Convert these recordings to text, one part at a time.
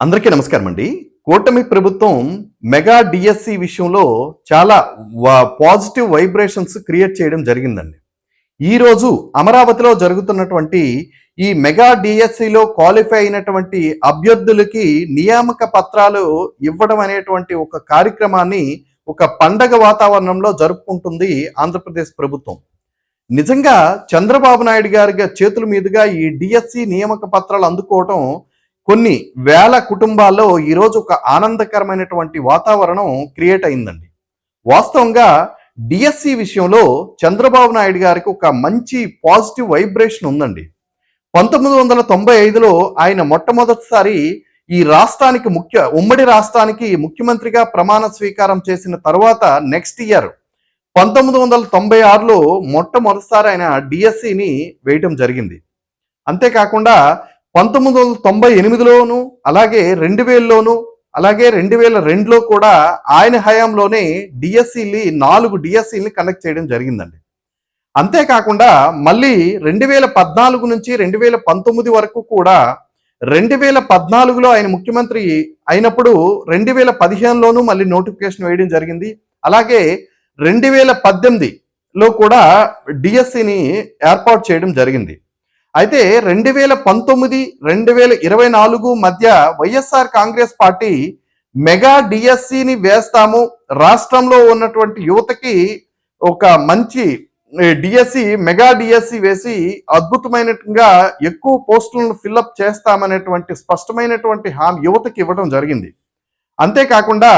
అందరికీ నమస్కారం అండి. కూటమి ప్రభుత్వం మెగా డిఎస్సి విషయంలో చాలా పాజిటివ్ వైబ్రేషన్స్ క్రియేట్ చేయడం జరిగిందండి. ఈరోజు అమరావతిలో జరుగుతున్నటువంటి ఈ మెగా డిఎస్సిలో క్వాలిఫై అయినటువంటి అభ్యర్థులకి నియామక పత్రాలు ఇవ్వడం అనేటువంటి ఒక కార్యక్రమాన్ని ఒక పండగ వాతావరణంలో జరుపుకుంటుంది ఆంధ్రప్రదేశ్ ప్రభుత్వం. నిజంగా చంద్రబాబు నాయుడు గారి చేతుల మీదుగా ఈ డిఎస్సి నియామక పత్రాలు అందుకోవటం కొన్ని వేల కుటుంబాల్లో ఈరోజు ఒక ఆనందకరమైనటువంటి వాతావరణం క్రియేట్ అయిందండి. వాస్తవంగా డిఎస్సి విషయంలో చంద్రబాబు నాయుడు గారికి ఒక మంచి పాజిటివ్ వైబ్రేషన్ ఉందండి. పంతొమ్మిది వందల తొంభై ఐదులో ఆయన మొట్టమొదటిసారి ఈ రాష్ట్రానికి ముఖ్య ఉమ్మడి రాష్ట్రానికి ముఖ్యమంత్రిగా ప్రమాణ స్వీకారం చేసిన తర్వాత నెక్స్ట్ ఇయర్ పంతొమ్మిది వందల తొంభై ఆరులో మొట్టమొదటిసారి ఆయన డిఎస్సిని వేయటం జరిగింది. అంతేకాకుండా పంతొమ్మిది వందల తొంభై ఎనిమిదిలోను అలాగే రెండు వేలలోను అలాగే రెండు వేల రెండులో కూడా ఆయన హయాంలోనే డిఎస్సిని నాలుగు డిఎస్సిని కండక్ట్ చేయడం జరిగిందండి. అంతేకాకుండా మళ్ళీ రెండు వేల పద్నాలుగు నుంచి రెండు వేల పంతొమ్మిది వరకు కూడా రెండు వేల పద్నాలుగులో ఆయన ముఖ్యమంత్రి అయినప్పుడు రెండు వేల పదిహేనులోనూ మళ్ళీ నోటిఫికేషన్ వేయడం జరిగింది. అలాగే రెండు వేల పద్దెనిమిదిలో కూడా డిఎస్సిని ఏర్పాటు చేయడం జరిగింది. అయితే రెండు వేల పంతొమ్మిది రెండు వేల ఇరవై నాలుగు మధ్య వైఎస్ఆర్ కాంగ్రెస్ పార్టీ మెగా డిఎస్సిని వేస్తాము. రాష్ట్రంలో ఉన్నటువంటి యువతకి ఒక మంచి డిఎస్సి మెగా డిఎస్సి వేసి అద్భుతమైనట్టుగా ఎక్కువ పోస్టులను ఫిల్అప్ చేస్తామనేటువంటి స్పష్టమైనటువంటి హామీ యువతకి ఇవ్వడం జరిగింది. అంతేకాకుండా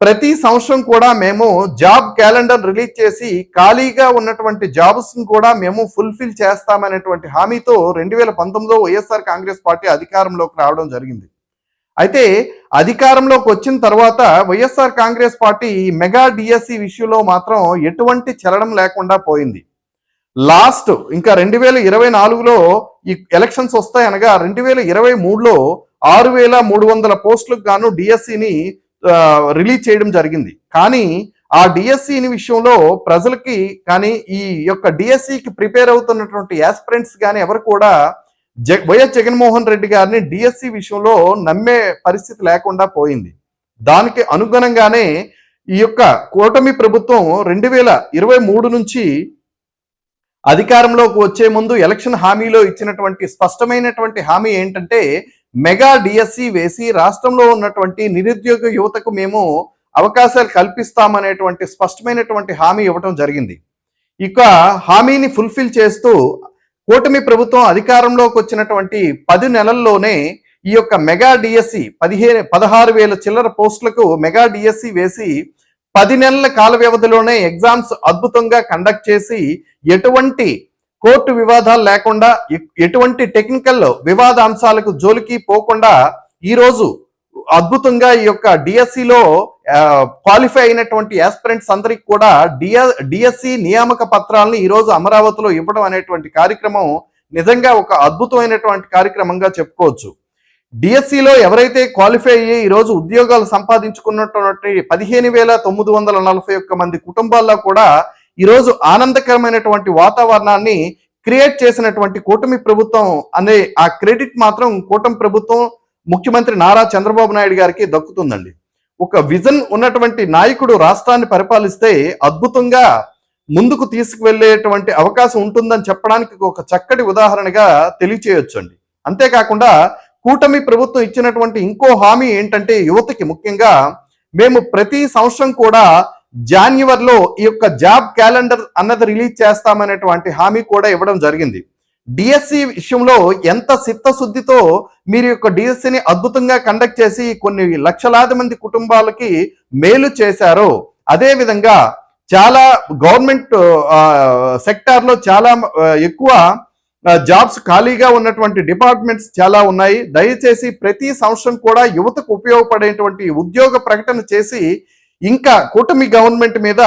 ప్రతి సంవత్సరం కూడా మేము జాబ్ క్యాలెండర్ రిలీజ్ చేసి ఖాళీగా ఉన్నటువంటి జాబ్స్ను కూడా మేము ఫుల్ఫిల్ చేస్తామనేటువంటి హామీతో రెండు వేల పంతొమ్మిదిలో వైఎస్ఆర్ కాంగ్రెస్ పార్టీ అధికారంలోకి రావడం జరిగింది. అయితే అధికారంలోకి వచ్చిన తర్వాత YSR Congress party mega DSC విషయంలో మాత్రం ఎటువంటి చలనం లేకుండా పోయింది. లాస్ట్ ఇంకా రెండు వేల ఇరవై నాలుగులో ఈ ఎలక్షన్స్ వస్తాయనగా రెండు వేల ఇరవై మూడులో ఆరు వేల మూడు వందల పోస్టులకు గాను డిఎస్సిని రిలీజ్ చేయడం జరిగింది. కానీ ఆ డిఎస్సిని విషయంలో ప్రజలకి కానీ ఈ యొక్క డిఎస్సికి ప్రిపేర్ అవుతున్నటువంటి యాస్పిరెంట్స్ కానీ ఎవరు కూడా జ వైఎస్ జగన్మోహన్ రెడ్డి గారిని డిఎస్సి విషయంలో నమ్మే పరిస్థితి లేకుండా పోయింది. దానికి అనుగుణంగానే ఈ యొక్క కూటమి ప్రభుత్వం రెండు వేల ఇరవై మూడు నుంచి అధికారంలోకి వచ్చే ముందు ఎలక్షన్ హామీలో ఇచ్చినటువంటి స్పష్టమైనటువంటి హామీ ఏంటంటే మెగా డిఎస్సి వేసి రాష్ట్రంలో ఉన్నటువంటి నిరుద్యోగ యువతకు మేము అవకాశాలు కల్పిస్తామనేటువంటి స్పష్టమైనటువంటి హామీ ఇవ్వటం జరిగింది. ఇక హామీని ఫుల్ఫిల్ చేస్తూ కూటమి ప్రభుత్వం అధికారంలోకి వచ్చినటువంటి పది నెలల్లోనే ఈ యొక్క మెగా డిఎస్సి పదిహేను పదహారు వేల చిల్లర పోస్టులకు మెగా డిఎస్సి వేసి పది నెలల కాల వ్యవధిలోనే ఎగ్జామ్స్ అద్భుతంగా కండక్ట్ చేసి ఎటువంటి కోర్టు వివాదాలు లేకుండా ఎటువంటి టెక్నికల్ వివాదాంశాలకు జోలికి పోకుండా ఈరోజు అద్భుతంగా ఈ యొక్క డిఎస్సిలో క్వాలిఫై అయినటువంటి ఆస్పిరెంట్స్ అందరికి కూడా డిఎ డిఎస్సి నియామక పత్రాలను ఈ రోజు అమరావతిలో ఇవ్వడం అనేటువంటి కార్యక్రమం నిజంగా ఒక అద్భుతమైనటువంటి కార్యక్రమంగా చెప్పుకోవచ్చు. డిఎస్సిలో ఎవరైతే క్వాలిఫై అయ్యి ఈ రోజు ఉద్యోగాలు సంపాదించుకున్నటువంటి పదిహేను వేల తొమ్మిది వందల నలభై ఒక్క మంది కుటుంబాల్లో కూడా ఈరోజు ఆనందకరమైనటువంటి వాతావరణాన్ని క్రియేట్ చేసినటువంటి కూటమి ప్రభుత్వం అనే ఆ క్రెడిట్ మాత్రం కూటమి ప్రభుత్వం ముఖ్యమంత్రి నారా చంద్రబాబు నాయుడు గారికి దక్కుతుందండి. ఒక విజన్ ఉన్నటువంటి నాయకుడు రాష్ట్రాన్ని పరిపాలిస్తే అద్భుతంగా ముందుకు తీసుకువెళ్ళేటువంటి అవకాశం ఉంటుందని చెప్పడానికి ఒక చక్కటి ఉదాహరణగా తెలియచేయొచ్చండి. అంతేకాకుండా కూటమి ప్రభుత్వం ఇచ్చినటువంటి ఇంకో హామీ ఏంటంటే యువతకి ముఖ్యంగా మేము ప్రతి సంవత్సరం కూడా జాన్యువరిలో ఈ యొక్క జాబ్ క్యాలెండర్ అన్నది రిలీజ్ చేస్తామనేటువంటి హామీ కూడా ఇవ్వడం జరిగింది. డిఎస్సి విషయంలో ఎంత చిత్తశుద్ధితో మీరు యొక్క డిఎస్సిని అద్భుతంగా కండక్ట్ చేసి కొన్ని లక్షలాది మంది కుటుంబాలకి మేలు చేశారో అదేవిధంగా చాలా గవర్నమెంట్ సెక్టార్లో చాలా ఎక్కువ జాబ్స్ ఖాళీగా ఉన్నటువంటి డిపార్ట్మెంట్స్ చాలా ఉన్నాయి. దయచేసి ప్రతి సంవత్సరం కూడా యువతకు ఉపయోగపడేటువంటి ఉద్యోగ ప్రకటన చేసి ఇంకా కూటమి గవర్నమెంట్ మీద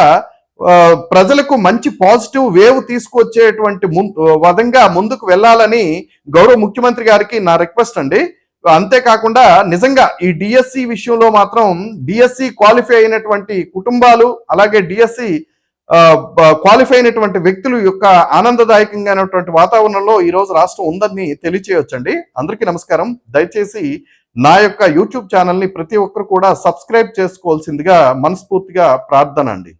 ప్రజలకు మంచి పాజిటివ్ వేవ్ తీసుకొచ్చేటువంటి ముం- విధంగా ముందుకు వెళ్ళాలని గౌరవ ముఖ్యమంత్రి గారికి నా రిక్వెస్ట్ అండి. అంతేకాకుండా నిజంగా ఈ డిఎస్సి విషయంలో మాత్రం డిఎస్సి క్వాలిఫై అయినటువంటి కుటుంబాలు అలాగే డిఎస్సి క్వాలిఫై అయినటువంటి వ్యక్తులు యొక్క ఆనందదాయకంగా వాతావరణంలో ఈరోజు రాష్ట్రం ఉందని తెలియచేయొచ్చండి. అందరికీ నమస్కారం. దయచేసి నా యొక్క యూట్యూబ్ ఛానల్ని ప్రతి ఒక్కరు కూడా సబ్స్క్రైబ్ చేసుకోవాల్సిందిగా మనస్ఫూర్తిగా ప్రార్థన అండి